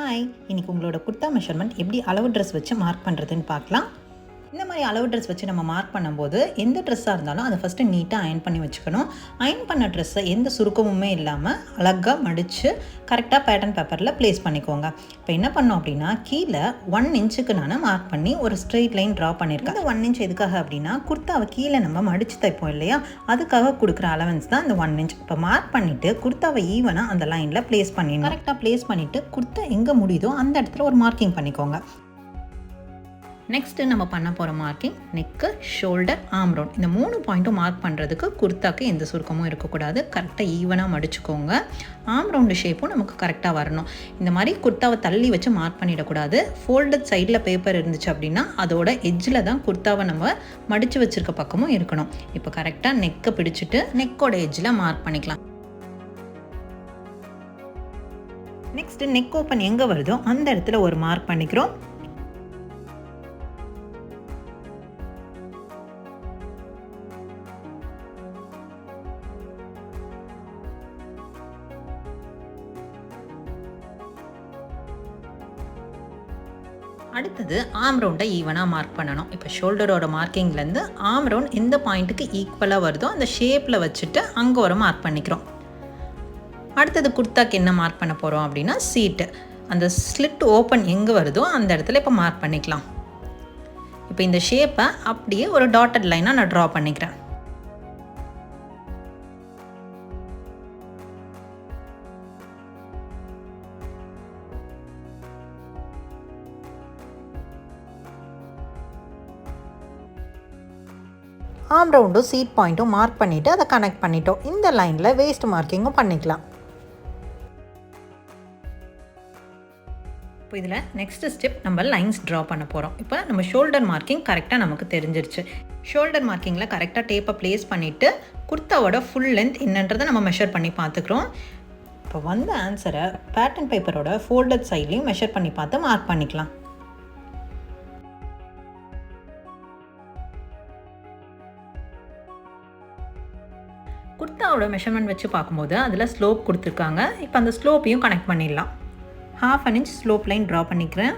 Hi இன்றைக்கி உங்களோட kurta measurement எப்படி அளவு ட்ரெஸ் வச்சு மார்க் பண்ணுறதுன்னு பார்க்கலாம். இந்த மாதிரி அளவு ட்ரெஸ் வச்சு நம்ம மார்க் பண்ணும்போது எந்த ட்ரெஸ்ஸாக இருந்தாலும் அதை ஃபஸ்ட்டு நீட்டாக அயன் பண்ணி வச்சுக்கணும். அயன் பண்ண ட்ரெஸ்ஸை எந்த சுருக்கமுமே இல்லாமல் அழகாக மடித்து கரெக்டாக பேட்டர்ன் பேப்பரில் ப்ளேஸ் பண்ணிக்கோங்க. இப்போ என்ன பண்ணோம் அப்படின்னா கீழே ஒன் இன்ச்சுக்கு நான் மார்க் பண்ணி ஒரு ஸ்ட்ரெயிட் லைன் ட்ரா பண்ணியிருக்கேன் அந்த ஒன் இன்ச் எதுக்காக அப்படின்னா குர்த்தாவை கீழே நம்ம மடித்து தைப்போம் இல்லையா? அதுக்காக கொடுக்குற அலவன்ஸ் தான் இந்த ஒன் இன்ச் இப்போ மார்க் பண்ணிவிட்டு குர்த்தாவை ஈவனாக அந்த லைனில் ப்ளேஸ் பண்ணிடணும். கரெக்டாக ப்ளேஸ் பண்ணிவிட்டு குர்த்தா எங்கே முடியுதோ அந்த இடத்துல ஒரு மார்க்கிங் பண்ணிக்கோங்க. நெக்ஸ்ட்டு நம்ம பண்ண போகிற மார்க்கிங் நெக்கு ஷோல்டர் ஆம்ரோன் இந்த மூணு பாயிண்ட்டும் மார்க் பண்ணுறதுக்கு குர்த்தாக்கு எந்த சுருக்கமும் இருக்கக்கூடாது. கரெக்டாக ஈவனாக மடிச்சுக்கோங்க. ஆம்ரவுண்டு ஷேப்பும் நமக்கு கரெக்டாக வரணும். இந்த மாதிரி குர்த்தாவை தள்ளி வச்சு மார்க் பண்ணிடக்கூடாது. ஃபோல்டட் சைடில் பேப்பர் இருந்துச்சு அப்படின்னா அதோட எஜ்ஜில் தான் குர்த்தாவை நம்ம மடித்து வச்சுருக்க பக்கமும் இருக்கணும். இப்போ கரெக்டாக நெக்கை பிடிச்சிட்டு நெக்கோட எஜ்ஜில் மார்க் பண்ணிக்கலாம். நெக்ஸ்ட்டு நெக் ஓப்பன் எங்கே வருதோ அந்த இடத்துல ஒரு மார்க் பண்ணிக்கிறோம். அடுத்தது ஆம் ரவுண்டை ஈவனாக மார்க் பண்ணணும். இப்போ ஷோல்டரோட மார்க்கிங்லேருந்து ஆம் ரவுண்ட் எந்த பாயிண்ட்டுக்கு ஈக்குவலாக வருதோ அந்த ஷேப்பில் வச்சுட்டு அங்கே ஒரு மார்க் பண்ணிக்கிறோம். அடுத்தது குர்த்தாக்கு என்ன மார்க் பண்ண போகிறோம் அப்படின்னா சீட்டு அந்த ஸ்லிட் ஓப்பன் எங்கே வருதோ அந்த இடத்துல இப்போ மார்க் பண்ணிக்கலாம். இப்போ இந்த ஷேப்பை அப்படியே ஒரு டாட்டட் லைனாக நான் ட்ரா பண்ணிக்கிறேன். ஆம் ரவுண்டும் சீட் பாயிண்ட்டும் மார்க் பண்ணிவிட்டு அதை கனெக்ட் பண்ணிட்டோம். இந்த லைனில் வேஸ்ட் மார்க்கிங்கும் பண்ணிக்கலாம். இப்போ இதில் நெக்ஸ்ட் ஸ்டெப் நம்ம லைன்ஸ் ட்ரா பண்ண போகிறோம் இப்போ நம்ம ஷோல்டர் மார்க்கிங் கரெக்டாக நமக்கு தெரிஞ்சிருச்சு. ஷோல்டர் மார்க்கிங்கில் கரெக்டாக டேப்பை ப்ளேஸ் பண்ணிவிட்டு குர்த்தாவோட ஃபுல் லென்த் என்னன்றதை நம்ம மெஷர் பண்ணி பார்த்துக்குறோம். இப்போ வந்த ஆன்சரை பேட்டர்ன் பேப்பரோட ஃபோல்டட் சைட்லேயும் மெஷர் பண்ணி பார்த்து மார்க் பண்ணிக்கலாம். குர்த்தாவோட மெஷர்மெண்ட் வச்சு பார்க்கும்போது அதில் ஸ்லோப் கொடுத்துருக்காங்க. இப்போ அந்த ஸ்லோப்பையும் கனெக்ட் பண்ணிடலாம். Half an inch slope line draw பண்ணிக்கிறேன்.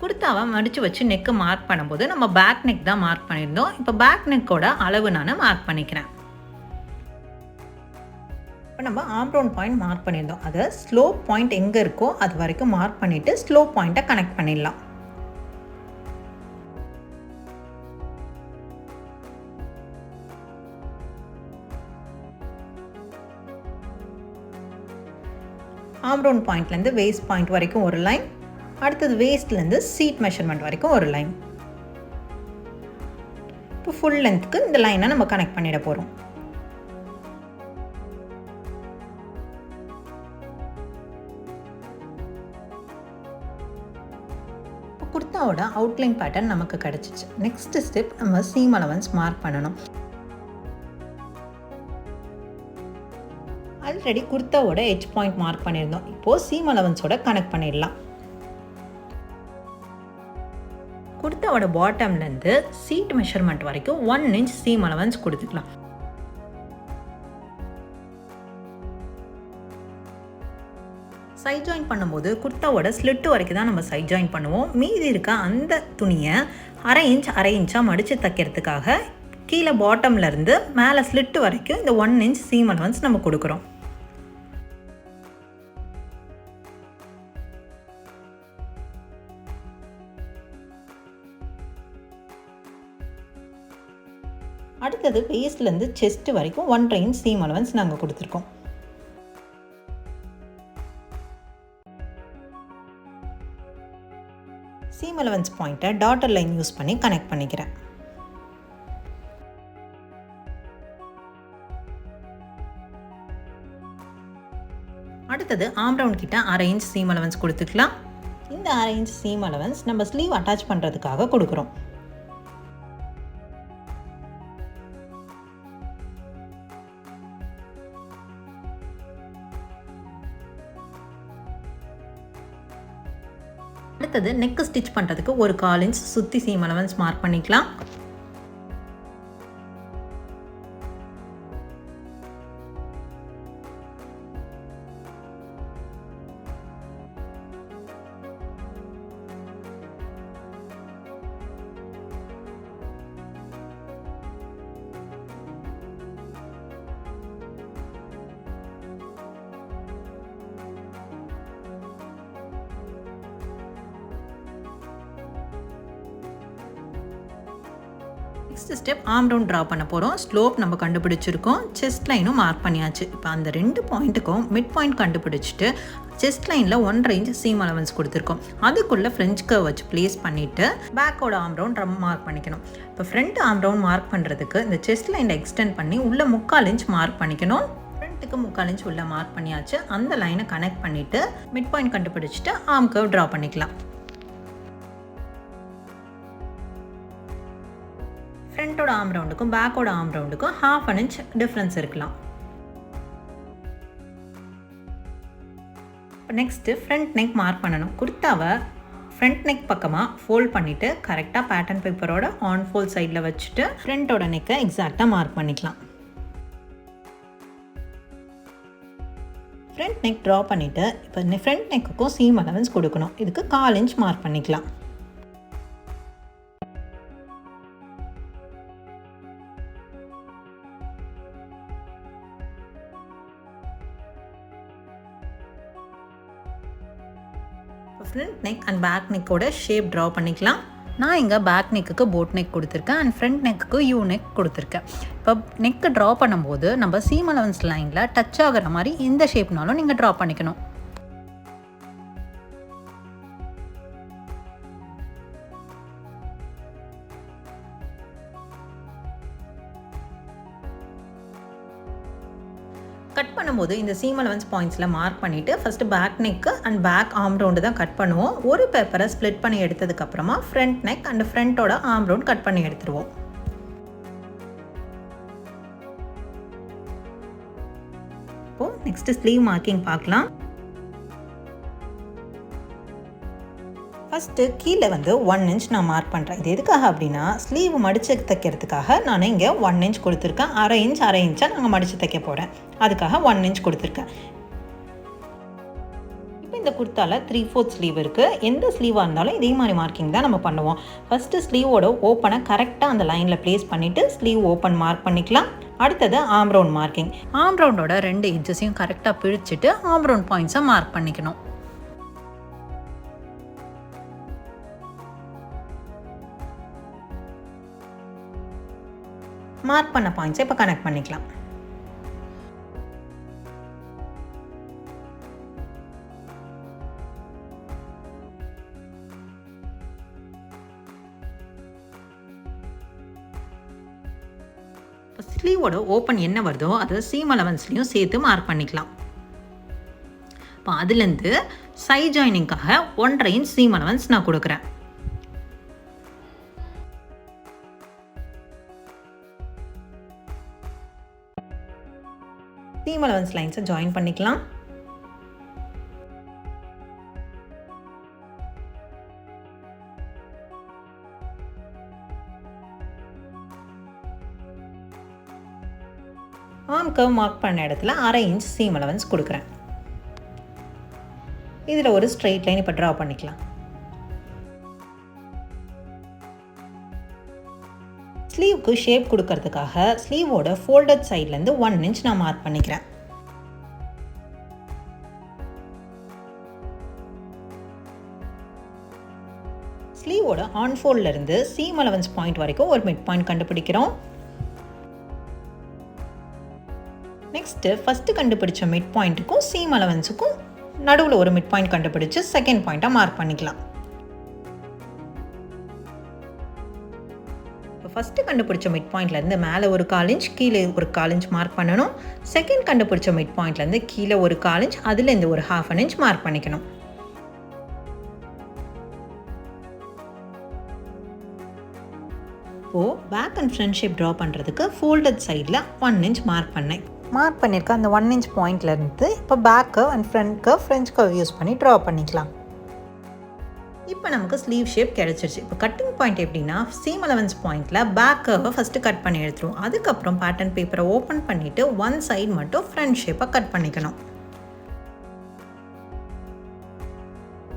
குர்த்தாவை மடித்து வச்சு நெக்கு மார்க் பண்ணும்போது நம்ம பேக் நெக் தான் மார்க் பண்ணியிருந்தோம். இப்போ பேக் நெக்கோட அளவு நான் மார்க் பண்ணிக்கிறேன். இப்போ நம்ம ஆம்ப்ரௌன் பாயிண்ட் மார்க் பண்ணியிருந்தோம். அதை ஸ்லோப் பாயிண்ட் எங்கே இருக்கோ அது வரைக்கும் மார்க் பண்ணிவிட்டு ஸ்லோப் பாயிண்ட்டை கனெக்ட் பண்ணிடலாம். ஆம்ரோன் பாயிண்ட்லேருந்து வேஸ்ட் பாயிண்ட் வரைக்கும் ஒரு லைன் அடுத்தது வேஸ்ட்லேருந்து சீட் மெஷர்மெண்ட் வரைக்கும் ஒரு லைன் இப்போ ஃபுல் லென்த்துக்கு இந்த லைனை நம்ம கனெக்ட் பண்ணிட போகிறோம் இப்போ குர்த்தாவோட அவுட்லைன் பேட்டர்ன் நமக்கு கிடச்சிச்சு. நெக்ஸ்ட் ஸ்டெப் நம்ம சீம் அலவன்ஸ் மார்க் பண்ணணும். ஆல்ரெடி குர்த்தாவோட எச் பாயிண்ட் மார்க் பண்ணியிருந்தோம். இப்போது சீம் அலவன்ஸோட கனெக்ட் பண்ணிடலாம். குர்த்தாவோட பாட்டம்லேருந்து சீட் மெஷர்மெண்ட் வரைக்கும் ஒன் இன்ச் சீம் அலவன்ஸ் கொடுத்துக்கலாம். சைட் ஜாயின் பண்ணும்போது குர்த்தாவோட ஸ்லிட்டு வரைக்கும் தான் நம்ம சைட் ஜாயின் பண்ணுவோம். மீதி இருக்க அந்த துணியை அரை இன்ச் அரை இன்ச்சாக மடித்து தைக்கிறதுக்காக கீழே பாட்டம்லேருந்து மேலே ஸ்லிட்டு வரைக்கும் இந்த ஒன் இன்ச் சீம் அலவன்ஸ் நம்ம கொடுக்குறோம். அடுத்தது வேஸ்ட்லேருந்து செஸ்ட் வரைக்கும் ஒன் ட்ரெயின் சீம் அலவன்ஸ் நாங்கள் கொடுத்துருக்கோம். சீம் அலவன்ஸ் பாயிண்ட்டை டாட்டர் லைன் யூஸ் பண்ணி கனெக்ட் பண்ணிக்கிறேன். அடுத்தது ஆம் ரவுண்ட் கிட்ட அரை இன்ச் சீம் அலவன்ஸ் கொடுத்துக்கலாம். இந்த அரை இன்ச் சீம் அலவன்ஸ் நம்ம ஸ்லீவ் அட்டாச் பண்ணுறதுக்காக கொடுக்குறோம். அடுத்தது நெக்கு ஸ்டிச் பண்ணுறதுக்கு ஒரு கால் இன்ச் சுற்றி சீம் அலவன்ஸ் மார்க் பண்ணிக்கலாம். Next step arm round draw பண்ண போகிறோம் ஸ்லோப் நம்ம கண்டுபிடிச்சிருக்கோம். செஸ்ட் லைனும் மார்க் பண்ணியாச்சு. இப்போ அந்த ரெண்டு பாயிண்ட்டுக்கும் மிட் பாயிண்ட் கண்டுபிடிச்சிட்டு செஸ்ட் லைனில் ஒன்றரை இன்ச் சீம் அலவன்ஸ் கொடுத்துருக்கோம். அதுக்குள்ளே ஃப்ரெஞ்ச் கர்வ் வச்சு ப்ளேஸ் பண்ணிவிட்டு பேக்கோட ஆம் ரவுண்ட் ரொம்ப மார்க் பண்ணிக்கணும். இப்போ ஃப்ரண்ட் ஆம் ரவுண்ட் மார்க் பண்ணுறதுக்கு இந்த செஸ்ட் லைனை எக்ஸ்டெண்ட் பண்ணி உள்ளே முக்கால் இன்ச் மார்க் பண்ணிக்கணும். ஃப்ரண்ட்டுக்கு முக்கால் இன்ச் உள்ளே மார்க் பண்ணியாச்சு. அந்த லைனை கனெக்ட் பண்ணிவிட்டு மிட் பாயிண்ட் கண்டுபிடிச்சிட்டு ஆம் கர்வ் ட்ரா பண்ணிக்கலாம். ஃப்ரண்ட்டோட ஆம் ரவுண்டுக்கும் பேக்கோட ஆம் ரவுண்டுக்கும் ஹாஃப் அன் இன்ச் டிஃப்ரென்ஸ் இருக்கலாம். நெக்ஸ்ட்டு ஃப்ரண்ட் நெக் மார்க் பண்ணணும். குர்த்தாவை ஃப்ரண்ட் நெக் பக்கமாக ஃபோல்ட் பண்ணிவிட்டு கரெக்டாக பேட்டர்ன் பேப்பரோட ஆன் ஃபோல்ட் சைடில் வச்சுட்டு ஃப்ரண்ட்டோட நெக்கை எக்ஸாக்டாக மார்க் பண்ணிக்கலாம். ஃப்ரண்ட் நெக் ட்ரா பண்ணிவிட்டு இப்போ ஃப்ரண்ட் நெக்குக்கும் சீம் அலவன்ஸ் கொடுக்கணும். இதுக்கு கால் இன்ச் மார்க் பண்ணிக்கலாம். ஃப்ரண்ட் நெக் அண்ட் பேக் நெக்கோட ஷேப் ட்ரா பண்ணிக்கலாம். நான் இங்கே பேக் நெக்குக்கு போட் நெக் கொடுத்துருக்கேன் அண்ட் ஃப்ரண்ட் நெக்குக்கு யூ நெக் கொடுத்துருக்கேன். இப்போ நெக்கு ட்ரா பண்ணும்போது நம்ம சீம் அலவன்ஸ் லைனில் டச் ஆகிற மாதிரி இந்த ஷேப்னாலும் நீங்கள் ட்ரா பண்ணிக்கணும். பண்ணும்போது இந்த சீம் அலவன்ஸ் பாயிண்ட்ஸில் மார்க் பண்ணிவிட்டு first back neck and back arm round தான் கட் பண்ணுவோம். ஒரு பேப்பரை ஸ்ப்ளிட் பண்ணி எடுத்ததுக்கப்புறமா ஃப்ரண்ட் நெக் அண்ட் ஃப்ரண்ட்டோட ஆம் ரவுண்ட் கட் பண்ணி எடுத்துருவோம். இப்போது நெக்ஸ்ட்டு ஸ்லீவ் மார்க்கிங் பார்க்கலாம். ஃபஸ்ட்டு கீழே வந்து ஒன் இன்ச் நான் மார்க் பண்ணுறேன் இது எதுக்காக அப்படின்னா ஸ்லீவ் மடித்து தைக்கிறதுக்காக நான் இங்கே ஒன் இன்ச் கொடுத்துருக்கேன். அரை இன்ச் அரை இன்ச்சாக நாங்கள் மடித்து தைக்க போகிறேன் அதுக்காக ஒன் இன்ச் கொடுத்துருக்கேன். இப்போ இந்த குர்த்தாவில் த்ரீ ஃபோர்த் ஸ்லீவ் இருக்குது எந்த ஸ்லீவாக இருந்தாலும் இதே மாதிரி மார்க்கிங் தான் நம்ம பண்ணுவோம். ஃபஸ்ட்டு ஸ்லீவோட ஓப்பனை கரெக்டாக அந்த லைனில் ப்ளேஸ் பண்ணிவிட்டு ஸ்லீவ் ஓப்பன் மார்க் பண்ணிக்கலாம். அடுத்தது ஆம்ரவுண்ட் மார்க்கிங் ஆம்ரவுண்டோட ரெண்டு இன்ச்சஸையும் கரெக்டாக பிழிச்சிட்டு ஆம்ரவுண்ட் பாயிண்ட்ஸை மார்க் பண்ணிக்கணும். மார்க் பண்ண பாயிண்ட்ஸை இப்போ கனெக்ட் பண்ணிக்கலாம். ஸ்லீவோட ஓப்பன் என்ன வருதோ அதை சீம் அலவன்ஸ்லேயும் சேர்த்து மார்க் பண்ணிக்கலாம். இப்போ அதுலேருந்து சை ஜாயினிங்காக ஒன்றரை இன்ச் சீம் அலவன்ஸ் நான் கொடுக்குறேன். சீம் அலவன்ஸ் லைன்ஸை ஜாயின் பண்ணிக்கலாம். ஆம் கவ் மார்க் பண்ண இடத்துல அரை இன்ச் சீம் அலவன்ஸ் கொடுக்குறேன். இதில் ஒரு ஸ்ட்ரெயிட் லைன் இப்போ ட்ரா பண்ணிக்கலாம். ஸ்லீவுக்கு ஷேப் கொடுக்கறதுக்காக ஸ்லீவோட ஃபோல்டட் சைட்லேருந்து ஒன் இன்ச் நான் மார்க் பண்ணிக்கிறேன். ஸ்லீவோட ஆன் ஃபோல்ட்லேருந்து சீம் அலவன்ஸ் பாயிண்ட் வரைக்கும் ஒரு மிட் பாயிண்ட் கண்டுபிடிக்கிறோம். நெக்ஸ்ட்டு ஃபஸ்ட்டு கண்டுபிடிச்ச மிட் பாயிண்ட்டுக்கும் சீம் அலவன்ஸுக்கும் நடுவில் ஒரு மிட் பாயிண்ட் கண்டுபிடிச்சு செகண்ட் பாயிண்ட்டாக மார்க் பண்ணிக்கலாம். ஃபஸ்ட்டு கண்டுபிடிச்ச மிட் பாயிண்ட்லேருந்து மேலே ஒரு கால் கீழே ஒரு காலஞ்ச் மார்க் பண்ணணும். செகண்ட் கண்டுபிடிச்ச மிட் பாயிண்ட்லேருந்து கீழே ஒரு கால் அதுலேருந்து ஒரு ஹாஃப் அன் இன்ச் மார்க் பண்ணிக்கணும். இப்போது back and front shape draw பண்ணுறதுக்கு ஃபோல்டட் சைடில் ஒன் இன்ச் மார்க் பண்ணேன். மார்க் பண்ணியிருக்க அந்த ஒன் இன்ச் பாயிண்ட்லேருந்து இப்போ பேக்கு அண்ட் ஃப்ரண்ட்க்கு ஃப்ரெஞ்ச் கவ் யூஸ் பண்ணி ட்ரா பண்ணிக்கலாம். இப்போ நமக்கு ஸ்லீவ் ஷேப் கிடச்சிருச்சு. இப்போ கட்டிங் பாயிண்ட் எப்படின்னா சீம் அலவன்ஸ் பாயிண்டில் பேக் கர்வை ஃபஸ்ட்டு கட் பண்ணி எடுத்துருவோம். அதுக்கப்புறம் பேட்டர்ன் பேப்பரை ஓப்பன் பண்ணிவிட்டு ஒன் சைடு மட்டும் ஃப்ரண்ட் ஷேப்பை கட் பண்ணிக்கணும்.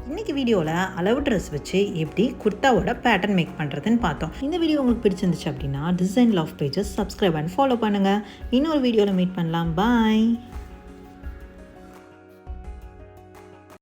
இன்றைக்கி வீடியோவில் அளவு ட்ரெஸ் வச்சு எப்படி குர்த்தாவோட பேட்டர்ன் மேக் பண்ணுறதுன்னு பார்த்தோம். இந்த வீடியோ உங்களுக்கு பிடிச்சிருந்துச்சு அப்படின்னா design love pages subscribe and follow பண்ணுங்கள் இன்னொரு வீடியோவில் மீட் பண்ணலாம். பாய்